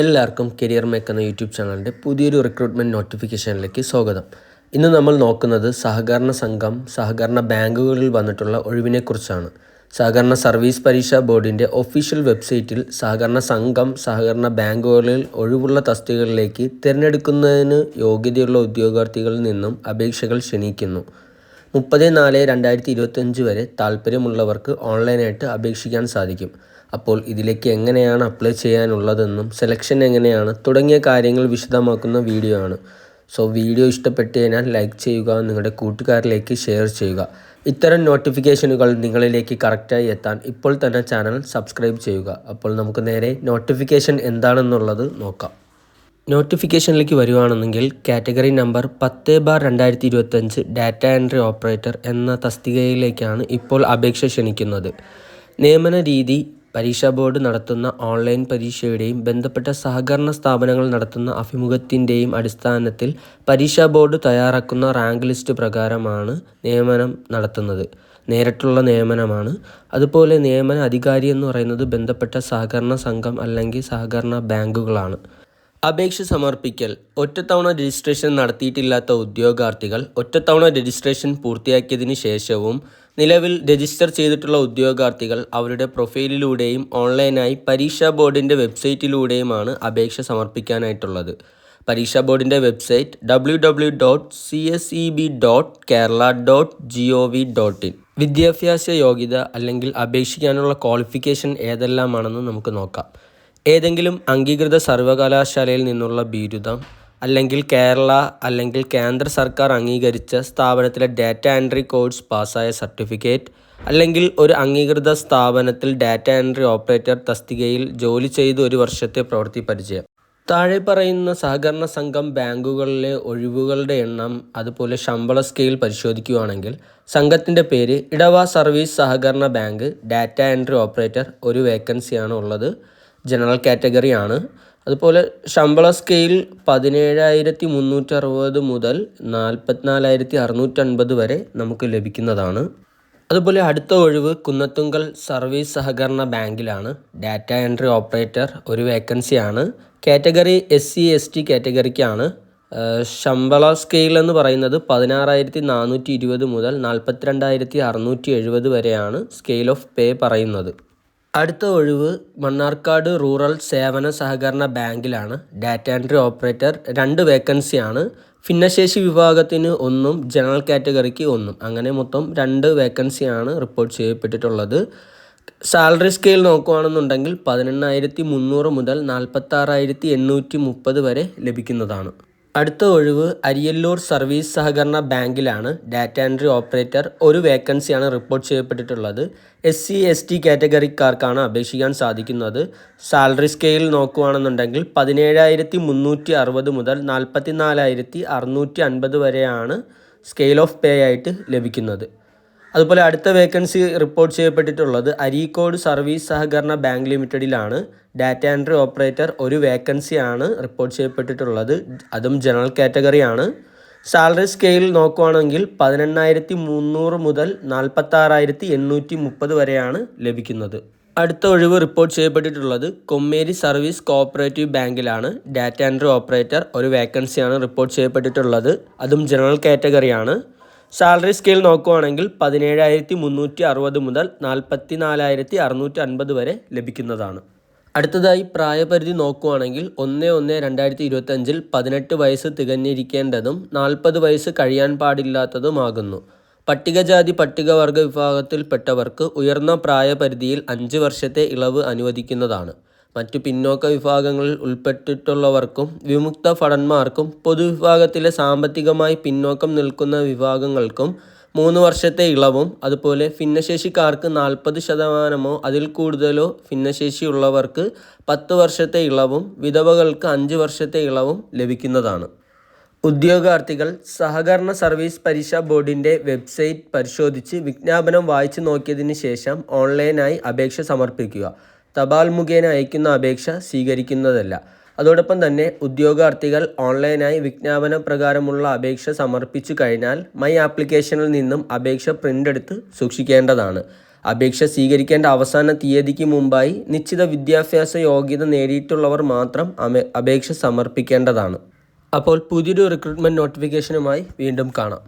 എല്ലാവർക്കും career make എന്ന YouTube ചാനലിന്റെ പുതിയൊരു റിക്രൂട്ട്മെന്റ് നോട്ടിഫിക്കേഷനിലേക്ക് സ്വാഗതം. ഇന്ന് നമ്മൾ നോക്കുന്നത് സഹകരണ സംഘം സഹകരണ ബാങ്കുകളിൽ വന്നിട്ടുള്ള ഒഴിവിനെക്കുറിച്ചാണ്. സഹകരണ സർവീസ് പരീക്ഷാ ബോർഡിന്റെ ഒഫീഷ്യൽ വെബ്സൈറ്റിൽ സഹകരണ സംഘം സഹകരണ ബാങ്കുകളിൽ ഒഴിവുള്ള തസ്തികകളിലേക്ക് തിരഞ്ഞെടുക്കുന്നതിന് യോഗ്യതയുള്ള ഉദ്യോഗാർത്ഥികളിൽ നിന്നും അപേക്ഷകൾ ക്ഷണിക്കുന്നു. മുപ്പത് നാല് രണ്ടായിരത്തി ഇരുപത്തഞ്ച് വരെ താല്പര്യമുള്ളവർക്ക് ഓൺലൈനായിട്ട് അപേക്ഷിക്കാൻ സാധിക്കും. അപ്പോൾ ഇതിലേക്ക് എങ്ങനെയാണ് അപ്ലൈ ചെയ്യാനുള്ളതെന്നും സെലക്ഷൻ എങ്ങനെയാണ് തുടങ്ങിയ കാര്യങ്ങൾ വിശദമാക്കുന്ന വീഡിയോ ആണ്. സോ വീഡിയോ ഇഷ്ടപ്പെട്ട് കഴിഞ്ഞാൽ ലൈക്ക് ചെയ്യുക നിങ്ങളുടെ കൂട്ടുകാരിലേക്ക് ഷെയർ ചെയ്യുക. ഇത്തരം നോട്ടിഫിക്കേഷനുകൾ നിങ്ങളിലേക്ക് കറക്റ്റായി എത്താൻ ഇപ്പോൾ തന്നെ ചാനൽ സബ്സ്ക്രൈബ് ചെയ്യുക. അപ്പോൾ നമുക്ക് നേരെ നോട്ടിഫിക്കേഷൻ എന്താണെന്നുള്ളത് നോക്കാം. നോട്ടിഫിക്കേഷനിലേക്ക് വരുവാണെന്നെങ്കിൽ കാറ്റഗറി നമ്പർ പത്ത് ബാർ രണ്ടായിരത്തി ഇരുപത്തഞ്ച് ഡാറ്റ എൻട്രി ഓപ്പറേറ്റർ എന്ന തസ്തികയിലേക്കാണ് ഇപ്പോൾ അപേക്ഷ ക്ഷണിക്കുന്നത്. നിയമന രീതി പരീക്ഷാ ബോർഡ് നടത്തുന്ന ഓൺലൈൻ പരീക്ഷയുടെയും ബന്ധപ്പെട്ട സഹകരണ സ്ഥാപനങ്ങൾ നടത്തുന്ന അഭിമുഖത്തിന്റെയും അടിസ്ഥാനത്തിൽ പരീക്ഷാ ബോർഡ് തയ്യാറാക്കുന്ന റാങ്ക് ലിസ്റ്റ് പ്രകാരമാണ് നിയമനം നടത്തുന്നത്. നേരിട്ടുള്ള നിയമനമാണ്. അതുപോലെ നിയമന അധികാരി എന്ന് പറയുന്നത് ബന്ധപ്പെട്ട സഹകരണ സംഘം അല്ലെങ്കിൽ സഹകരണ ബാങ്കുകളാണ്. അപേക്ഷ സമർപ്പിക്കൽ. ഒറ്റത്തവണ രജിസ്ട്രേഷൻ നടത്തിയിട്ടില്ലാത്ത ഉദ്യോഗാർത്ഥികൾ ഒറ്റത്തവണ രജിസ്ട്രേഷൻ പൂർത്തിയാക്കിയതിന് ശേഷവും നിലവിൽ രജിസ്റ്റർ ചെയ്തിട്ടുള്ള ഉദ്യോഗാർത്ഥികൾ അവരുടെ പ്രൊഫൈലിലൂടെയും ഓൺലൈനായി പരീക്ഷാ ബോർഡിന്റെ വെബ്സൈറ്റിലൂടെയുമാണ് അപേക്ഷ സമർപ്പിക്കാനായിട്ടുള്ളത്. പരീക്ഷാ ബോർഡിന്റെ website W W dot C S E B dot Kerala dot G O V dot in വിദ്യാഭ്യാസ യോഗ്യത അല്ലെങ്കിൽ അപേക്ഷിക്കാനുള്ള ക്വാളിഫിക്കേഷൻ ഏതെല്ലാമാണെന്ന് നമുക്ക് നോക്കാം. ഏതെങ്കിലും അംഗീകൃത സർവകലാശാലയിൽ നിന്നുള്ള ബിരുദം അല്ലെങ്കിൽ കേരള അല്ലെങ്കിൽ കേന്ദ്ര സർക്കാർ അംഗീകരിച്ച സ്ഥാപനത്തിലെ ഡാറ്റ എൻട്രി കോഴ്സ് പാസ്സായ സർട്ടിഫിക്കറ്റ് അല്ലെങ്കിൽ ഒരു അംഗീകൃത സ്ഥാപനത്തിൽ ഡാറ്റ എൻട്രി ഓപ്പറേറ്റർ തസ്തികയിൽ ജോലി ചെയ്ത് ഒരു വർഷത്തെ പ്രവൃത്തി പരിചയം. താഴെ പറയുന്ന സഹകരണ സംഘം ബാങ്കുകളിലെ ഒഴിവുകളുടെ എണ്ണം അതുപോലെ ശമ്പള സ്കെയിൽ പരിശോധിക്കുകയാണെങ്കിൽ സംഘത്തിന്റെ പേര് ഇടവ സർവീസ് സഹകരണ ബാങ്ക് ഡാറ്റ എൻട്രി ഓപ്പറേറ്റർ ഒരു വേക്കൻസിയാണ് ഉള്ളത്. ജനറൽ കാറ്റഗറിയാണ് അതുപോലെ ശമ്പള സ്കെയിൽ പതിനേഴായിരത്തി മുന്നൂറ്റി അറുപത് മുതൽ നാൽപ്പത്തിനാലായിരത്തി അറുന്നൂറ്റൻപത് വരെ നമുക്ക് ലഭിക്കുന്നതാണ്. അതുപോലെ അടുത്ത ഒഴിവ് കുന്നത്തുങ്കൽ സർവീസ് സഹകരണ ബാങ്കിലാണ്. ഡാറ്റ എൻട്രി ഓപ്പറേറ്റർ ഒരു വേക്കൻസിയാണ് category S C S T കാറ്റഗറിക്കാണ് ശമ്പള സ്കെയിൽ എന്ന് പറയുന്നത് പതിനാറായിരത്തി നാനൂറ്റി ഇരുപത് മുതൽ നാൽപ്പത്തിരണ്ടായിരത്തി അറുന്നൂറ്റി എഴുപത് വരെയാണ് സ്കെയിൽ ഓഫ് പേ പറയുന്നത്. അടുത്ത ഒഴിവ് മണ്ണാർക്കാട് റൂറൽ സേവന സഹകരണ ബാങ്കിലാണ്. ഡാറ്റ എൻട്രി ഓപ്പറേറ്റർ രണ്ട് വേക്കൻസിയാണ് ഭിന്നശേഷി വിഭാഗത്തിന് ഒന്നും ജനറൽ കാറ്റഗറിക്ക് ഒന്നും. അങ്ങനെ മൊത്തം രണ്ട് വേക്കൻസിയാണ് റിപ്പോർട്ട് ചെയ്യപ്പെട്ടിട്ടുള്ളത്. സാലറി സ്കെയിൽ നോക്കുകയാണെന്നുണ്ടെങ്കിൽ പതിനെണ്ണായിരത്തി മുന്നൂറ് മുതൽ നാൽപ്പത്താറായിരത്തി എണ്ണൂറ്റി മുപ്പത് വരെ ലഭിക്കുന്നതാണ്. അടുത്ത ഒഴിവ് അരിയല്ലൂർ സർവീസ് സഹകരണ ബാങ്കിലാണ് ഡാറ്റ എൻട്രി ഓപ്പറേറ്റർ ഒരു വേക്കൻസിയാണ് റിപ്പോർട്ട് ചെയ്യപ്പെട്ടിട്ടുള്ളത്. എസ് സി എസ് ടി കാറ്റഗറിക്കാർക്കാണ് അപേക്ഷിക്കാൻ സാധിക്കുന്നത്. സാലറി സ്കെയിൽ നോക്കുകയാണെന്നുണ്ടെങ്കിൽ പതിനേഴായിരത്തി മുന്നൂറ്റി അറുപത് മുതൽ നാൽപ്പത്തി നാലായിരത്തി അറുന്നൂറ്റി അൻപത് വരെയാണ് സ്കെയിൽ ഓഫ് പേ ആയിട്ട് ലഭിക്കുന്നത്. അതുപോലെ അടുത്ത വേക്കൻസി റിപ്പോർട്ട് ചെയ്യപ്പെട്ടിട്ടുള്ളത് അരീക്കോട് സർവീസ് സഹകരണ ബാങ്ക് ലിമിറ്റഡിലാണ്. ഡാറ്റ എൻട്രി ഓപ്പറേറ്റർ ഒരു വേക്കൻസിയാണ് റിപ്പോർട്ട് ചെയ്യപ്പെട്ടിട്ടുള്ളത്. അതും ജനറൽ കാറ്റഗറിയാണ് സാലറി സ്കെയിൽ നോക്കുവാണെങ്കിൽ പതിനെണ്ണായിരത്തി മുന്നൂറ് മുതൽ നാൽപ്പത്താറായിരത്തി എണ്ണൂറ്റി മുപ്പത് വരെയാണ് ലഭിക്കുന്നത്. അടുത്ത ഒഴിവ് റിപ്പോർട്ട് ചെയ്യപ്പെട്ടിട്ടുള്ളത് കൊമ്മേരി സർവീസ് കോഓപ്പറേറ്റീവ് ബാങ്കിലാണ്. ഡാറ്റ എൻട്രി ഓപ്പറേറ്റർ ഒരു വേക്കൻസിയാണ് റിപ്പോർട്ട് ചെയ്യപ്പെട്ടിട്ടുള്ളത്. അതും ജനറൽ കാറ്റഗറിയാണ് സാലറി സ്കെയിൽ നോക്കുകയാണെങ്കിൽ പതിനേഴായിരത്തി മുന്നൂറ്റി അറുപത് മുതൽ നാൽപ്പത്തി നാലായിരത്തി അറുന്നൂറ്റി അൻപത് വരെ ലഭിക്കുന്നതാണ്. അടുത്തതായി പ്രായപരിധി നോക്കുകയാണെങ്കിൽ ഒന്ന് ഒന്ന് രണ്ടായിരത്തി ഇരുപത്തഞ്ചിൽ പതിനെട്ട് വയസ്സ് തികഞ്ഞിരിക്കേണ്ടതും നാൽപ്പത് വയസ്സ് കഴിയാൻ പാടില്ലാത്തതുമാകുന്നു. പട്ടികജാതി പട്ടികവർഗ വിഭാഗത്തിൽപ്പെട്ടവർക്ക് ഉയർന്ന പ്രായപരിധിയിൽ അഞ്ച് വർഷത്തെ ഇളവ് അനുവദിക്കുന്നതാണ്. മറ്റു പിന്നോക്ക വിഭാഗങ്ങളിൽ ഉൾപ്പെട്ടിട്ടുള്ളവർക്കും വിമുക്ത ഭടന്മാർക്കും പൊതുവിഭാഗത്തിലെ സാമ്പത്തികമായി പിന്നോക്കം നിൽക്കുന്ന വിഭാഗങ്ങൾക്കും മൂന്ന് വർഷത്തെ ഇളവും അതുപോലെ ഭിന്നശേഷിക്കാർക്ക് നാൽപ്പത് ശതമാനമോ അതിൽ കൂടുതലോ ഭിന്നശേഷിയുള്ളവർക്ക് പത്ത് വർഷത്തെ ഇളവും വിധവകൾക്ക് അഞ്ച് വർഷത്തെ ഇളവും ലഭിക്കുന്നതാണ്. ഉദ്യോഗാർത്ഥികൾ സഹകരണ സർവീസ് പരീക്ഷാ ബോർഡിന്റെ വെബ്സൈറ്റ് പരിശോധിച്ച് വിജ്ഞാപനം വായിച്ചു നോക്കിയതിന് ശേഷം ഓൺലൈനായി അപേക്ഷ സമർപ്പിക്കുക. തപാൽ മുഖേന അയക്കുന്ന അപേക്ഷ സ്വീകരിക്കുന്നതല്ല. അതോടൊപ്പം തന്നെ ഉദ്യോഗാർത്ഥികൾ ഓൺലൈനായി വിജ്ഞാപന പ്രകാരമുള്ള അപേക്ഷ സമർപ്പിച്ചു കഴിഞ്ഞാൽ മൈ ആപ്ലിക്കേഷനിൽ നിന്നും അപേക്ഷ പ്രിന്റ് എടുത്ത് സൂക്ഷിക്കേണ്ടതാണ്. അപേക്ഷ സ്വീകരിക്കേണ്ട അവസാന തീയതിക്ക് മുമ്പായി നിശ്ചിത വിദ്യാഭ്യാസ യോഗ്യത നേടിയിട്ടുള്ളവർ മാത്രം അപേക്ഷ സമർപ്പിക്കേണ്ടതാണ്. അപ്പോൾ പുതിയൊരു റിക്രൂട്ട്മെന്റ് നോട്ടിഫിക്കേഷനുമായി വീണ്ടും കാണാം.